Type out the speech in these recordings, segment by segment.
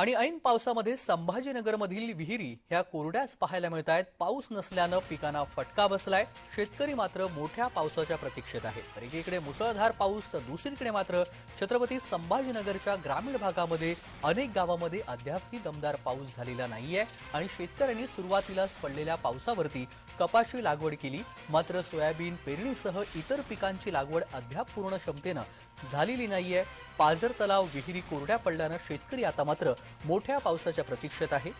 आणि ऐन पावसामध्ये संभाजीनगरमधील विहिरी ह्या कोरड्याच पाहायला मिळत आहेत पाऊस नसल्यानं पिकांना फटका बसलाय. शेतकरी मात्र मोठ्या पावसाच्या प्रतीक्षेत आहेत. तर एकीकडे मुसळधार पाऊस तर दुसरीकडे मात्र छत्रपती संभाजीनगरच्या ग्रामीण भागामध्ये अनेक गावामध्ये अद्यापही दमदार पाऊस झालेला नाहीये आणि शेतकऱ्यांनी सुरुवातीलाच पडलेल्या पावसावरती कपाशी लागवड केली. मात्र सोयाबीन पेरणीसह इतर पिकांची लागवड अद्याप पूर्ण क्षमतेनं झालेली नाहीये. पाझर तलाव विहिरी कोरड्या पडल्यानं शेतकरी आता मात्र मोठ्या पावसाच्या प्रतीक्षेत आहे.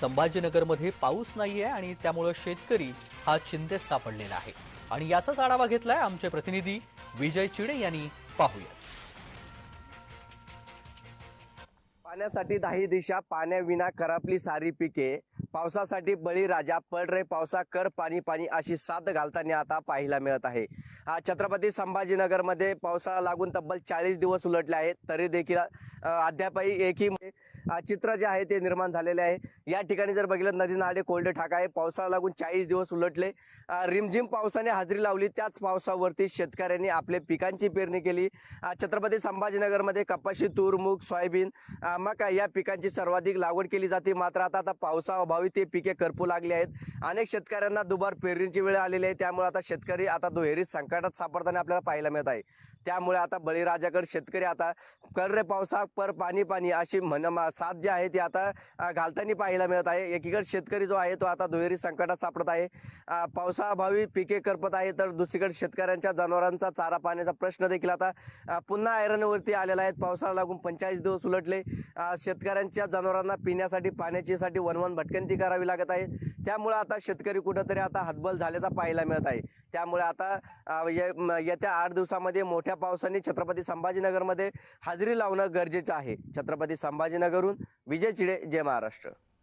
संभाजीनगरमध्ये पाऊस नाही आहे आणि त्यामुळं शेतकरी हा चिंतेत सापडलेला आहे. आणि याचाच आढावा घेतलाय आमचे प्रतिनिधी विजय चिडे यांनी. पाहूया. पाण्यासाठी दाही दिशा पाण्याविना करापली सारी पिके पावसासाठी बळीराजा पड रे पावसा कर पाणी पाणी अशी साथ घालताना आता पाहायला मिळत आहे. छत्रपती संभाजीनगरमध्ये पावसाळा लागून तब्बल चाळीस दिवस उलटले आहेत. तरी देखील अद्यापही एकही चित्र जे आहे ते निर्माण झालेले आहे. या ठिकाणी जर बघितलं नदी नाले कोल्डे ठाक आहे. पावसाळा लागून चाळीस दिवस उलटले. रिमझिम पावसाने हजेरी लावली. त्याच पावसावरती शेतकऱ्यांनी आपले पिकांची पेरणी केली. छत्रपती संभाजीनगरमध्ये कपाशी तूर मूग सोयाबीन मका या पिकांची सर्वाधिक लागवड केली जाते. मात्र आता आता पावसाअभावी ते पिके करपू लागली आहेत. अनेक शेतकऱ्यांना दुबार पेरणीची वेळ आलेली आहे. त्यामुळे आता शेतकरी आता दुहेरी संकटात सापडताना आपल्याला पाहायला मिळत आहे. त्यामुळे आता बळीराजाकडे शेतकरी आता कर रे पावसा पर पाणी पाणी अशी म्हण मा- साथ जी आहे ती आता घालताना पाहायला मिळत आहे. एकीकडे शेतकरी जो आहे तो आता दुहेरी संकटात सापडत आहे. पावसाअभावी पिके करपत आहे तर दुसरीकडे शेतकऱ्यांच्या जनावरांचा चारा पाण्याचा प्रश्न देखील आता पुन्हा आयरनवरती आलेला आहे. पावसाळा लागून पंचेचाळीस दिवस उलटले. शेतकऱ्यांच्या जनावरांना पिण्यासाठी पाण्याची साठी वनवन भटकंती करावी लागत आहे. त्यामुळे आता शेतकरी कुठंतरी आता हतबल झाल्याचा पाहायला मिळत आहे. त्यामुळे आता ये- येत्या आठ दिवसामध्ये मोठ्या पावसाने छत्रपती संभाजीनगरमध्ये हजेरी लावणं गरजेचं आहे. छत्रपती संभाजीनगरहून विजय चिडे जय महाराष्ट्र.